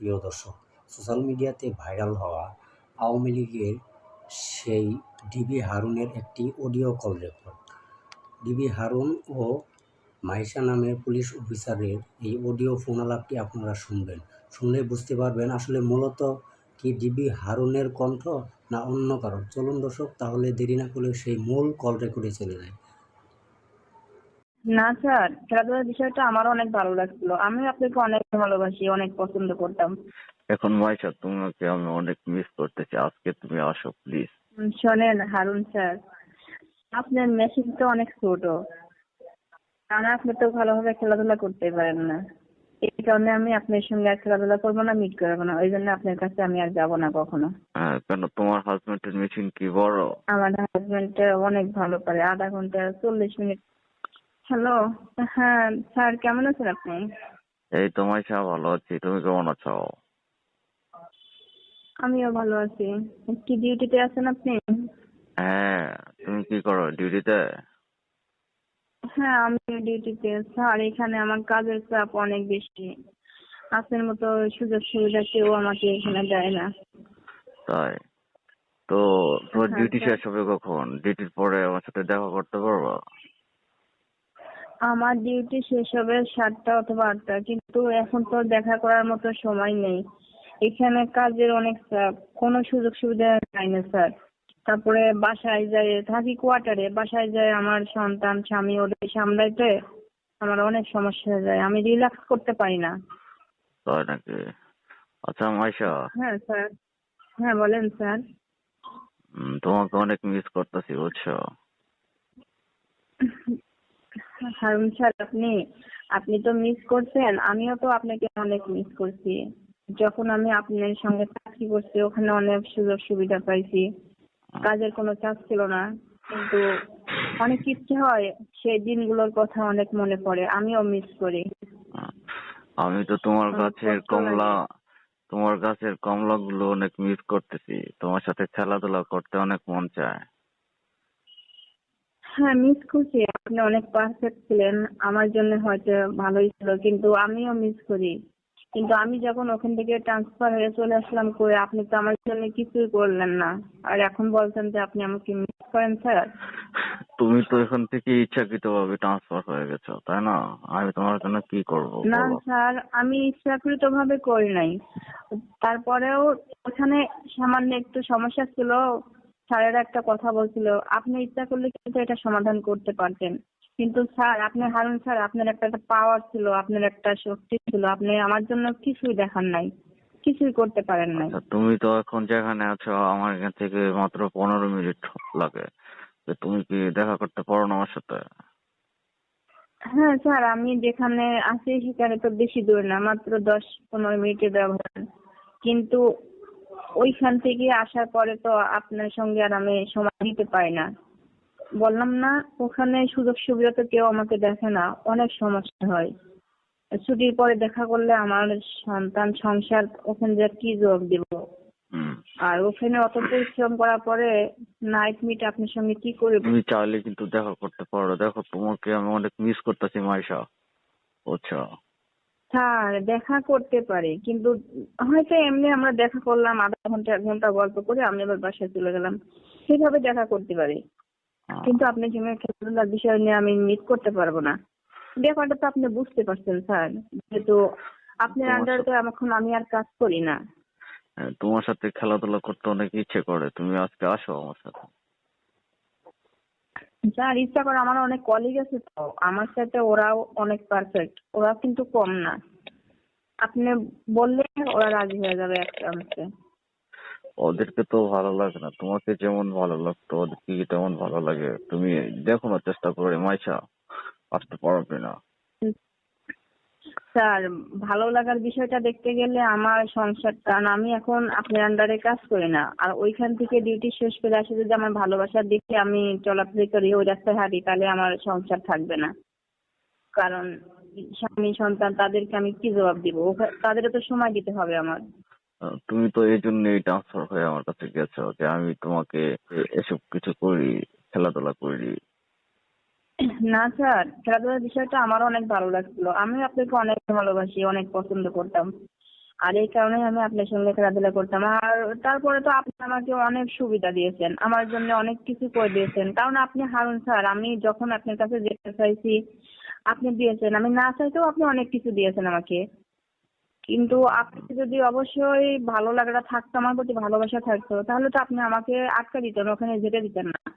প্রিয় দর্শক, সোশ্যাল মিডিয়াতে ভাইরাল হওয়া আওয়ামী লীগের সেই ডিবি হারুনের একটি audio call record. DB Harun ও মাইশা নামের পুলিশ অফিসারের এই অডিও ফোনালাপটি আপনারা শুনবেন। শুনলে বুঝতে পারবেন আসলে মূলত কি ডিবি হারুনের কণ্ঠ না অন্য কারণ। চলুন দর্শক, তাহলে দেরি না করে সেই মূল কল রেকর্ডে চলে যায় না স্যার খেলাধুলার বিষয়টা আমার অনেক ভালো লাগছিল। আমি আপনাকে অনেক ভালোবাসি অনেক পছন্দ করতাম। এখন মাইশা তোমাকে আমি অনেক মিস করতেছি। আজকে তুমি আসো প্লিজ শোনেন হারুন স্যার আপনার মেশিন তো অনেক ছোট। কারণ আপনি তো ভালোভাবে খেলাধুলা করতে পারেন না। এই কারণে আমি আপনার সঙ্গে আর খেলাধুলা করব না মিট করব না। ওই জন্য আপনার কাছে আমি আর যাব না কখনো। হ্যাঁ কেন? তোমার হাজবেন্ডের মেশিন কি বড়? আমার হাজবেন্ড অনেক ভালো পারে আধা ঘণ্টা চল্লিশ মিনিট হ্যালো হ্যাঁ স্যার কেমন আছেন আপনি? এই তো মাইশা ভালো আছি। তুমি কেমন আছো? আমিও ভালো আছি। কি ডিউটিতে আছেন আপনি? হ্যাঁ তুমি কি করো ডিউটিতে? হ্যাঁ আমি ডিউটিতে। স্যার এখানে আমার কাজের চাপ অনেক বেশি। আপনার মতো সুযোগ সুবিধা কেউ আমাকে এখানে দেয় না। তাই? তো তোমার হ্যাঁ, ডিউটি শেষ হবে কখন? ডিউটির পরে আমার সাথে দেখা করতে পারব? আমার ডিউটি শেষ হবে সাতটা অথবা আটটা কিন্তু এখন তো দেখা করার মতো সময় নেই। এখানে কাজের অনেক চাপ কোনো সুযোগ সুবিধা নাই না স্যার। তারপরে বাসায় যায় থাকি কোয়ার্টারে বাসায় যায় আমার সন্তান স্বামী ওদের সামলাইতে আমার অনেক সমস্যা হয়ে যায় আমি রিল্যাক্স করতে পারি না। তাই নাকি? আচ্ছা মাইশা হ্যাঁ স্যার। হ্যাঁ বলেন স্যার। তোমাকে অনেক মিস করতেছি বুঝছ? হারুন স্যার আপনি আপনি তো মিস করছেন আমিও তো আপনাকে অনেক মিস করছি। যখন আমি আপনার সঙ্গে চাকরি করছি ওখানে অনেক সুযোগ সুবিধা পাইছি। কাজের কোনো চাপ ছিল না কিন্তু অনেক ইচ্ছে হয় সেই দিনগুলোর কথা অনেক মনে পড়ে আমিও মিস করি। আমি তো তোমার গাছের কমলা তোমার গাছের কমলা গুলো অনেক মিস করতেছি। তোমার সাথে খেলাধুলা করতে অনেক মন চায়। হ্যাঁ মিস করছি। আপনি অনেক পারফেক্ট ছিলেন। আমার জন্য হয়তো ভালোই ছিল কিন্তু আমিও মিস করি। কিন্তু আমি যখন ওখান থেকে ট্রান্সফার হয়ে চলে আসলাম করে আপনি তো আমার জন্য কিছুই করলেন না। আর এখন বলছেন যে আপনি আমাকে মিস করেন স্যার তুমি তো এখান থেকে ইচ্ছাকৃত ভাবে ট্রান্সফার হয়ে গেছো তাই না? আমি তোমার জন্য কি করব না স্যার আমি ইচ্ছাকৃত ভাবে করি নাই। তারপরেও ওখানে সামান্য একটু সমস্যা ছিল স্যারেরা একটা কথা বলছিল আপনি ইচ্ছা করলে কিন্তু এটা সমাধান করতে পারতেন। কিন্তু স্যার আপনি হারুন স্যার আপনার একটা পাওয়ার ছিল আপনার একটা শক্তি ছিল আপনি আমার জন্য কিছুই দেখান নাই কিছুই করতে পারেন নাই। আচ্ছা, তুমি তো এখন যেখানে আছো আমার এখান থেকে মাত্র পনেরো মিনিট লাগে। তো তুমি কি দেখা করতে পারো না আমার সাথে? হ্যাঁ স্যার আমি যেখানে আছি সেখানে তো বেশি দূর না মাত্র দশ পনেরো মিনিটের ব্যবধান। কিন্তু ওইখান থেকে আসার পরে তো আপনার সঙ্গে আর আমি সময় দিতে পারি না। বললাম না ওখানে সুযোগ সুবিধা তো কেউ আমাকে দেখে না অনেক সমস্যা হয়। ছুটির পরে দেখা করলে আমার সন্তান সংসার ওখানে যে কি জবাব দিব। আর ওখানে অত পরিশ্রম করার পরে নাইট মিট আপনার সঙ্গে কি করে তুমি চাইলে কিন্তু দেখা করতে পারো। দেখো তোমাকে আমি অনেক মিস করতেছি মাইশা। বুঝছ? স্যার দেখা করতে পারি। কিন্তু হয়তো এমনি আমরা দেখা করলাম আধা ঘণ্টা এক ঘণ্টা গল্প করে আমি আবার বাসায় চলে গেলাম। সেভাবে দেখা করতে পারি। কিন্তু আপনি সঙ্গে খেলাধুলার বিষয় নিয়ে আমি মিট করতে পারব না। ব্যাপারটা তো আপনি বুঝতে পারছেন স্যার। যেহেতু আপনার আন্ডারে তো এখন আমি আর কাজ করি না। হ্যাঁ, তোমার সাথে খেলাধুলা করতে অনেক ইচ্ছে করে। তুমি আজকে আসো আমার সাথে। স্যার ইচ্ছা করে আমার অনেক কলিগ আছে তো আমার সাথে ওরাও অনেক পারফেক্ট ওরা কিন্তু কম না। আপনি বললে ওরা রাজি হয়ে যাবে আমাকে ওদেরকে তো ভালো লাগে না তোমাকে যেমন ভালো লাগতো ওদেরকে কি তেমন ভালো লাগে। তুমি দেখো না চেষ্টা করে মাইশা আসতে পারবে না। স্যার, ভালো লাগার বিষয়টা দেখতে গেলে আমার সংসার, কারণ আমি এখন আপনার আন্ডারে কাজ করি না। আর ওইখান থেকে ডিউটি শেষ করে আসে যদি আমার ভালোবাসার দিকে আমি চলাফেরা করি, ওই রাস্তায় হাঁটি, তাহলে আমার সংসার থাকবে না। কারণ স্বামী, সন্তান, তাদেরকে আমি কি জবাব দিব? তাদেরও তো সময় দিতে হবে আমার। তুমি তো এই জন্যই ট্রান্সফার হয়ে আমার কাছে গেছো যে আমি তোমাকে এসব কিছু করি, খেলাধুলা করি। না স্যার, খেলাধুলার বিষয়টা আমারও অনেক ভালো লাগছিল। আমি আপনাকে অনেক ভালোবাসি, অনেক পছন্দ করতাম। আর এই কারণে আমি আপনার সঙ্গে খেলাধুলা করতাম। আর তারপরে তো আপনি আমাকে অনেক সুবিধা দিয়েছেন, আমার জন্য অনেক কিছু করে দিয়েছেন। কারণ আপনি হারুন স্যার, আমি যখন আপনার কাছে যেতে চাইছি, আপনি দিয়েছেন। আমি না চাইতেও আপনি অনেক কিছু দিয়েছেন আমাকে। কিন্তু আপনি যদি অবশ্যই ভালো লাগাটা থাকতো, আমার প্রতি ভালোবাসা থাকতো, তাহলে তো আপনি আমাকে আটকা দিতেন, ওখানে যেতে দিতেন না।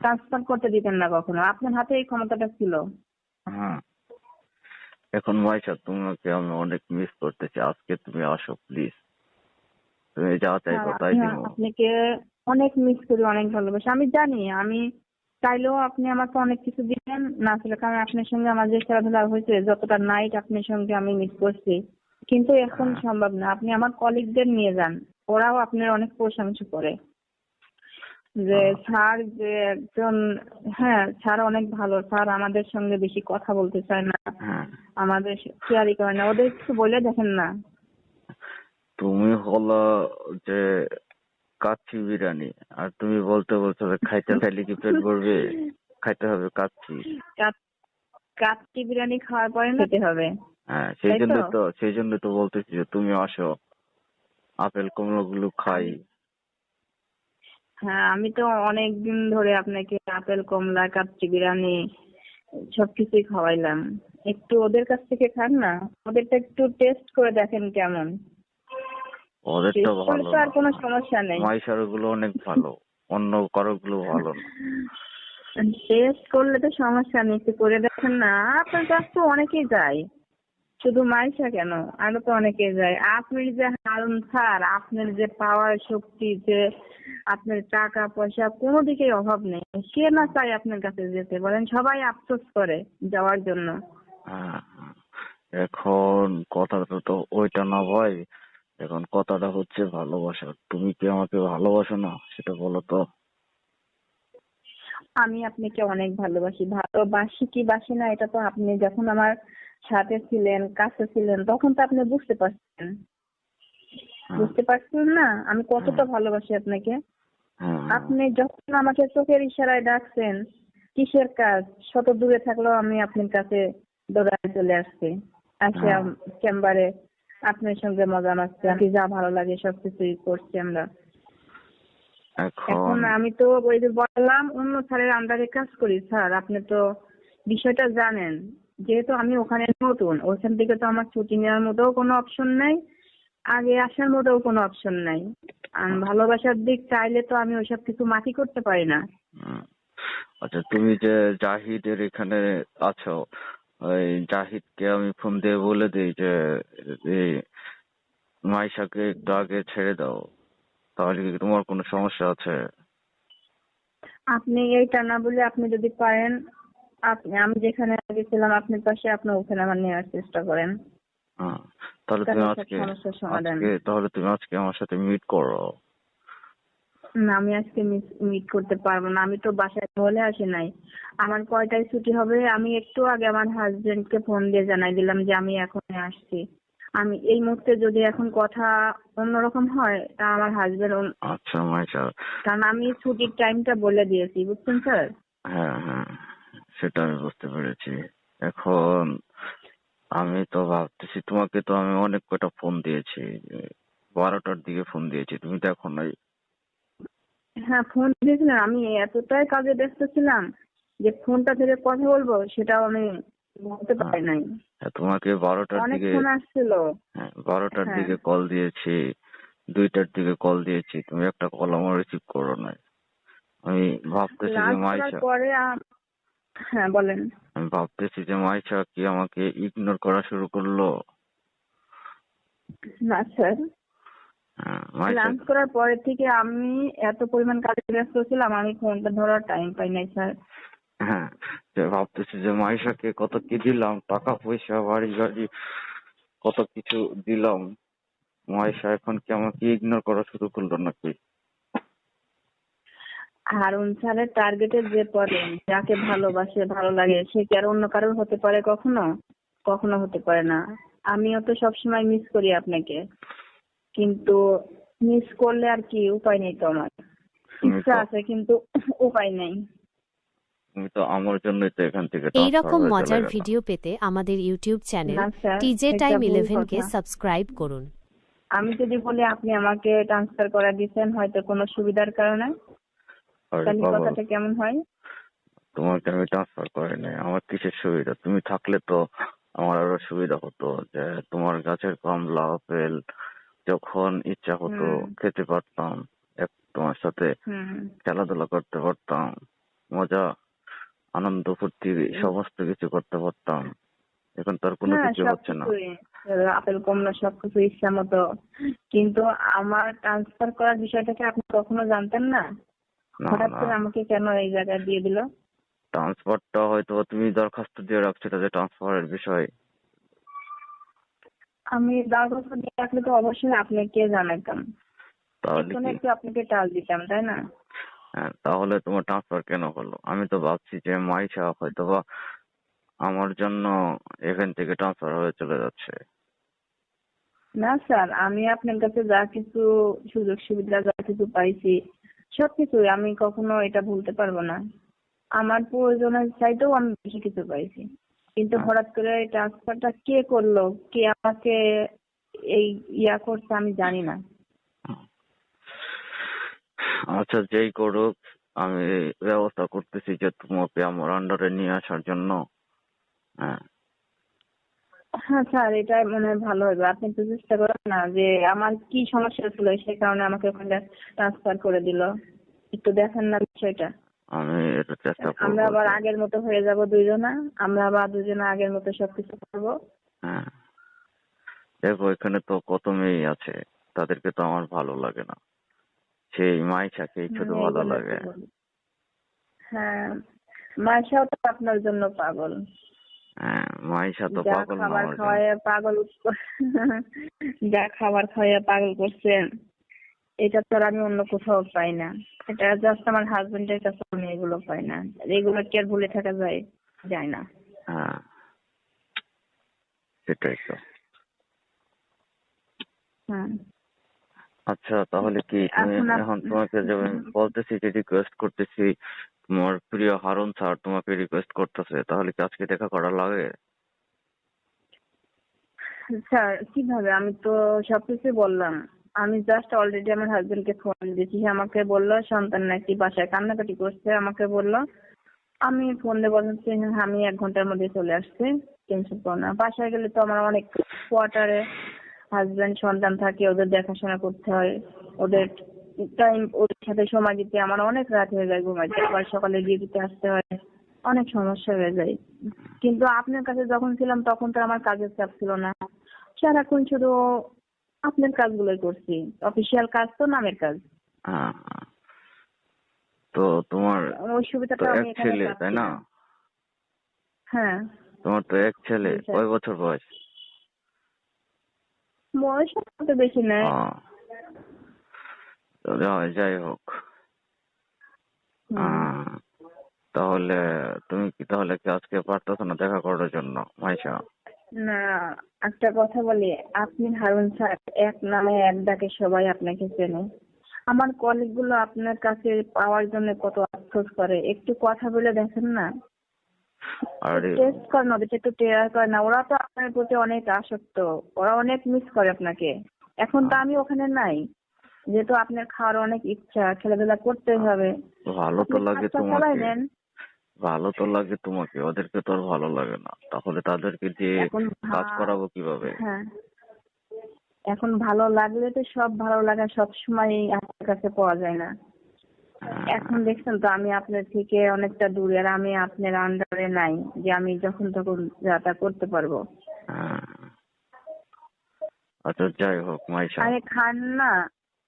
ট্রান্সফার করতে দিতেন না কখনো। আপনার হাতে এই ক্ষমতাটা ছিল। হ্যাঁ। এখন মাইশা তোমাকে আমি অনেক মিস করতেছি। আজকে তুমি আসো প্লিজ তুমি যা চাইব হ্যাঁ, তাই দিব। আপনাকে অনেক মিস করি অনেক ভালোবাসি। আমি জানি আমি চাইলেও আপনি আমাকে অনেক কিছু দিবেন না আসলে কারণ আপনার সঙ্গে আমার যে খেলাধুলা হয়েছে যতটা নাইট আপনার সঙ্গে আমি মিস করছি কিন্তু এখন হ্যাঁ। সম্ভব না। আপনি আমার কলিগদের নিয়ে যান। ওরাও আপনার অনেক প্রশংসা করে। যে। স্যার যে একজন হ্যাঁ স্যার অনেক ভালো। স্যার আমাদের সঙ্গে বেশি কথা বলতে চায় না। হ্যাঁ। আমাদের কেয়ারই করে না। ওদের কিছু বলে দেখেন না। তুমি হলো যে কাচ্চি বিরিয়ানি আর তুমি বলতে বলছো যে খাইতে চাইলে কি পেট ভরবে? খাইতে হবে কাচ্চি। কাচ্চি বিরিয়ানি খাওয়ার পরে না খেতে হবে। হ্যাঁ সেই জন্য তো? তো সেই জন্য তো বলতেছি যে তুমি আসো। আপেল কমলা গুলো খাই। হ্যাঁ আমি তো অনেক দিন ধরে আপনাকে আপেল কমলা কাচ্চি বিরিয়ানি সবকিছুই খাওয়াইলাম। একটু ওদের কাছ থেকে খান না ওদেরটা একটু টেস্ট করে দেখেন কেমন। ওদেরটা ভালো তো আর কোনো সমস্যা নেই। মাইশারগুলো অনেক ভালো। অন্য কারও গুলো ভালো না। টেস্ট করলে তো সমস্যা নেই একটু করে দেখেন না। আপনার কাছ তো অনেকেই যায়। শুধু মাইশা কেন? আরও তো অনেকে যায়। আপনার যে হারুন স্যার আপনার যে পাওয়ার শক্তি যে আপনার টাকা পয়সা কোনো দিকেই অভাব নেই। সে না চাই আপনার কাছে যেতে? বলেন সবাই আফসোস করে যাওয়ার জন্য। হ্যাঁ। এখন কথাটা তো ওইটা না ভাই। এখন কথাটা হচ্ছে ভালোবাসা। তুমি কি আমাকে ভালোবাসো না? সেটা বলো তো। আমি আপনাকে অনেক ভালোবাসি। ভালোবাসি কি বাসি না এটা তো আপনি যখন আমার সাথে ছিলেন কাছে ছিলেন তখন তো আপনি বুঝতে পারছেন। হ্যাঁ, বুঝতে পারছেন না? আমি কতটা ভালোবাসি আপনাকে। হ্যাঁ, আপনি যখন আমাকে চোখের ইশারায় ডাকছেন কিসের কাজ? শত দূরে থাকলেও আমি আপনার কাছে দৌড়ায় চলে আসছি। আসে হ্যাঁ। চেম্বারে। আপনার সঙ্গে মজা মারছি আপনি যা ভালো লাগে সবকিছুই করছি আমরা। এখন এখন আমি তো ওই যে বললাম অন্য স্যারের আন্ডারে কাজ করি। স্যার আপনি তো বিষয়টা জানেন। যেহেতু আমি ওখানে নতুন ওখান থেকে তো আমার ছুটি নেওয়ার মতোও কোনো অপশন নাই আগে আসার মতোও কোনো অপশন নাই। আর ভালোবাসার দিক চাইলে তো আমি ওইসব কিছু মাটি করতে পারি না। আচ্ছা তুমি যে জাহিদের এখানে আছো ওই জাহিদকে আমি ফোন দিয়ে বলে দিই যে এই মাইশাকে একটু আগে ছেড়ে দাও তাহলে কি তোমার কোনো সমস্যা আছে? আপনি এইটা না বলে আপনি যদি পারেন আপনি আমি যেখানে আগে ছিলাম আপনার পাশে আপনি ওখানে আমার নেওয়ার চেষ্টা করেন। তাহলে তুমি আজকে। আজকে তাহলে তুমি আজকে আমার সাথে মিট করো। না আমি আজকে মিট করতে পারব না। আমি তো বাসায় বলে আসি নাই। আমার কয়টায় ছুটি হবে? আমি একটু আগে আমার হাজবেন্ড কে ফোন দিয়ে জানাই দিলাম যে আমি এখন আসছি। আমি এই মুহূর্তে যদি এখন কথা অন্যরকম হয় তা আমার হাজবেন্ড আচ্ছা কারণ আমি ছুটির টাইমটা বলে দিয়েছি বুঝছেন স্যার হ্যাঁ হ্যাঁ। সেটা আমি বুঝতে পেরেছি। এখন আমি তো ভাবতেছি তোমাকে তো আমি অনেক কটা ফোন দিয়েছি বারোটার দিকে ফোন দিয়েছি তুমি দেখো নাই। হ্যাঁ ফোন দিয়েছিলেন আমি এতটাই কাজে ব্যস্ত ছিলাম যে ফোনটা ধরে কথা বলব সেটাও আমি বলতে পারি নাই। হ্যাঁ, তোমাকে বারোটার দিকে ফোন আসছিল। হ্যাঁ বারোটার হ্যাঁ। দিকে কল দিয়েছি দুইটার দিকে কল দিয়েছি তুমি একটা কল আমার রিসিভ করো নাই। আমি ভাবতেছি যে মাইশা পরে হ্যাঁ বলেন। আমি ভাবতেছি যে মাইশা কি আমাকে ইগনোর করা শুরু করল? না স্যার। হ্যাঁ, লাঞ্চ করার পরে থেকে আমি এত পরিমাণ কাজে ব্যস্ত ছিলাম আমি ফোনটা ধরার টাইম পাই নাই স্যার। হ্যাঁ ভাবতেছি যে মাইশাকে কত কি দিলাম টাকা পয়সা বাড়ি গাড়ি কত কিছু দিলাম। মাইশা এখন কি আমাকে ইগনোর করা শুরু করল নাকি? হারুন স্যারের টার্গেটের যে পড়ে যাকে ভালোবাসে ভালো লাগে সে কি আর অন্য কারোর হতে পারে কখনো? কখনো হতে পারে না। আমিও তো সবসময় মিস করি আপনাকে। কিন্তু মিস করলে আর কি উপায় নেই তো আমার। ইচ্ছা আছে কিন্তু উপায় নেই। তো আমার জন্যই তো এখান থেকে এই রকম মজার ভিডিও পেতে আমাদের ইউটিউব চ্যানেল টিজে টাইম ভুল ইলেভেন কে সাবস্ক্রাইব করুন। আমি যদি বলি আপনি আমাকে ট্রান্সফার করে দিচ্ছেন হয়তো কোনো সুবিধার কারণে। তাহলে কথাটা কেমন হয়? তোমাকে আমি ট্রান্সফার করে নাই? আমার কিসের সুবিধা? তুমি থাকলে তো আমার আরও সুবিধা হতো যে তোমার গাছের কমলা আপেল যখন ইচ্ছা হতো খেতে পারতাম। এক তোমার সাথে খেলাধুলা করতে পারতাম। মজা আনন্দ ফুর্তি সমস্ত কিছু করতে পারতাম। এখন তার কোনো কিছু হচ্ছে না। আপেল কমলা সবকিছু ইচ্ছা মতো। কিন্তু আমার ট্রান্সফার করার বিষয়টাকে আপনি কখনো জানতেন না? হঠাৎ করে আমাকে কেন এই জায়গায় দিয়ে দিল? ট্রান্সফারটা হয়তো তুমি দরখাস্ত দিয়ে রাখছো যে ট্রান্সফারের বিষয়ে। আমি দরখাস্ত দিয়ে রাখলে তো অবশ্যই আপনাকে জানাতাম। তাহলে একটু কি? আপনাকে টাল দিতাম তাই না? হ্যাঁ তাহলে তোমার ট্রান্সফার কেন হলো? আমি তো ভাবছি যে মাইশা হয়তো বা আমার জন্য এখান থেকে ট্রান্সফার হয়ে চলে যাচ্ছে। না স্যার আমি আপনার কাছে যা কিছু সুযোগ সুবিধা যা কিছু পাইছি সবকিছুই আমি কখনো এটা ভুলতে পারব না। আমার প্রয়োজনের চাইতেও আমি বেশি কিছু পাইছি। কিন্তু আচ্ছা। হঠাৎ করে এই ট্রান্সফারটা কে করল কে আমাকে এই ইয়া করছে আমি জানি না। আচ্ছা যেই করুক আমি ব্যবস্থা করতেছি যে তোমাকে আমার আন্ডারে নিয়ে আসার জন্য। হ্যাঁ। হ্যাঁ স্যার এটা মনে হয় ভালো হবে। আপনি একটু চেষ্টা করেন না যে আমার কি সমস্যা ছিল সেই কারণে আমাকে ওখানে ট্রান্সফার করে দিল। একটু দেখেন না বিষয়টা। আমি এটা চেষ্টা আমরা আবার আগের মতো হয়ে যাব দুইজনা। আমরা আবার দুজনে আগের মতো সবকিছু করব। হ্যাঁ। দেখো এখানে তো কত মেয়ে আছে তাদেরকে তো আমার ভালো লাগে না। সেই মাইশাকেই শুধু হুম, ভালো লাগে। হ্যাঁ মাসাও তো আপনার জন্য পাগল। হ্যাঁ মাইশা তো পাগল খাবার খাওয়ায় পাগল যা খাবার খাওয়ায় পাগল করছেন এটা তো আর আমি অন্য কোথাও পাই না। এটা জাস্ট আমার হাজবেন্ডের কাছে আমি এগুলো পাই না। এগুলো কি আর ভুলে থাকা যায়? যায় না। হ্যাঁ। সেটাই তো। হ্যাঁ। আচ্ছা তাহলে কি আমি এখন তোমাকে যে বলতেছি যে রিকোয়েস্ট করতেছি তোমার প্রিয় হারুন স্যার তোমাকে রিকোয়েস্ট করতেছে তাহলে কি আজকে দেখা করা লাগে? স্যার কীভাবে? আমি তো সবকিছু বললাম। আমি জাস্ট অলরেডি আমার হাজবেন্ডকে ফোন দিয়েছি। সে আমাকে বলল সন্তান নাকি বাসায় কান্নাকাটি করছে আমাকে বলল আমি ফোন দিয়ে বললাম যে, হ্যাঁ, আমি এক ঘণ্টার মধ্যে চলে আসছি টেনশন করো না। বাসায় গেলে তো আমার অনেক কোয়ার্টারে হাজবেন্ড সন্তান থাকে ওদের দেখাশোনা করতে হয়। ওদের টাইম ওদের সাথে সময় দিতে আমার অনেক রাত হয়ে যায় ঘুমাইতে আবার সকালে ডিউটিতে আসতে হয়। অনেক সমস্যা হয়ে যায়। কিন্তু আপনার কাছে যখন ছিলাম তখন তো আমার কাজের চাপ ছিল না। সারাক্ষণ শুধু আপনার কাজগুলোই করছি। অফিসিয়াল কাজ তো নামের কাজ। তো তোমার ওই সুবিধাটা আমি এখানে তাই না? হ্যাঁ। তোমার তো এক ছেলে। কয় বছর বয়স? বয়স তো বেশি নয় আহ, তো যাই- হোক। তাহলে তুমি কি তাহলে কি আজকে পারতেছো না দেখা করার জন্য মাইশা? না একটা কথা বলি আপনি হারুন স্যার এক নামে এক ডাকে সবাই আপনাকে চেনে। আমার কলিগগুলো আপনার কাছে পাওয়ার জন্য কত আফসোস করে। একটু কথা বলে দেখেন না। আরে টেস্ট করে না একটু টেয়ার করে না ওরা তো আপনার প্রতি অনেক আসক্ত ওরা অনেক মিস করে আপনাকে। এখন তো আমি ওখানে নাই যেহেতু আপনার খাওয়ার অনেক ইচ্ছা খেলাধুলা করতে হবে। ভালো তো লাগে তোমাকে। ভালো তো লাগে তোমাকে ওদেরকে তো আর ভালো লাগে না। তাহলে তাদেরকে দিয়ে কাজ করাবো কীভাবে? হ্যাঁ। এখন ভালো লাগলে তো সব ভালো লাগা সব সময় আপনার কাছে পাওয়া যায় না। এখন দেখছেন তো আমি আপনার থেকে অনেকটা দূরে আর আমি আপনার আন্ডারে নাই যে আমি যখন তখন যাতা করতে পারব। আচ্ছা যাই হোক মাইশা। আরে খান না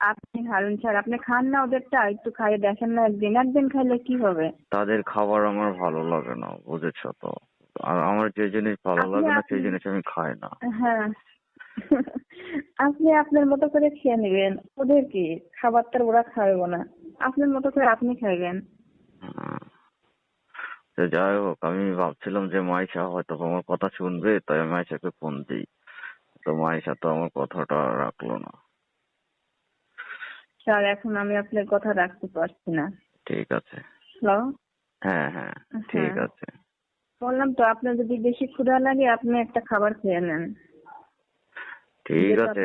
আপনি হারুন স্যার আপনি খান না ওদেরটা একটু খাইয়ে দেখেন না একদিন একদিন খাইলে কি হবে? তাদের খাবার আমার ভালো লাগে না বুঝেছ তো? আর আমার যে জিনিস ভালো লাগে না সেই জিনিস আমি খাই না। হ্যাঁ। আপনি আপনার মতো করে খেয়ে নেবেন ওদের কি খাবারটা ওরা খাওয়াবো না। আপনার মতো করে আপনি খাইবেন। তো যাই হোক আমি ভাবছিলাম যে মাইশা হয়তো আমার কথা শুনবে তাই আমি মাইশাকে ফোন দিই। তো মাইশা তো আমার কথাটা রাখল না। স্যার এখন আমি আপনার কথা রাখতে পারছি না। ঠিক আছে। হ্যালো? হ্যাঁ হ্যাঁ ঠিক হ্যাঁ। আছে। বললাম তো আপনার যদি বেশি ক্ষুধা লাগে আপনি একটা খাবার খেয়ে নেন। ঠিক আছে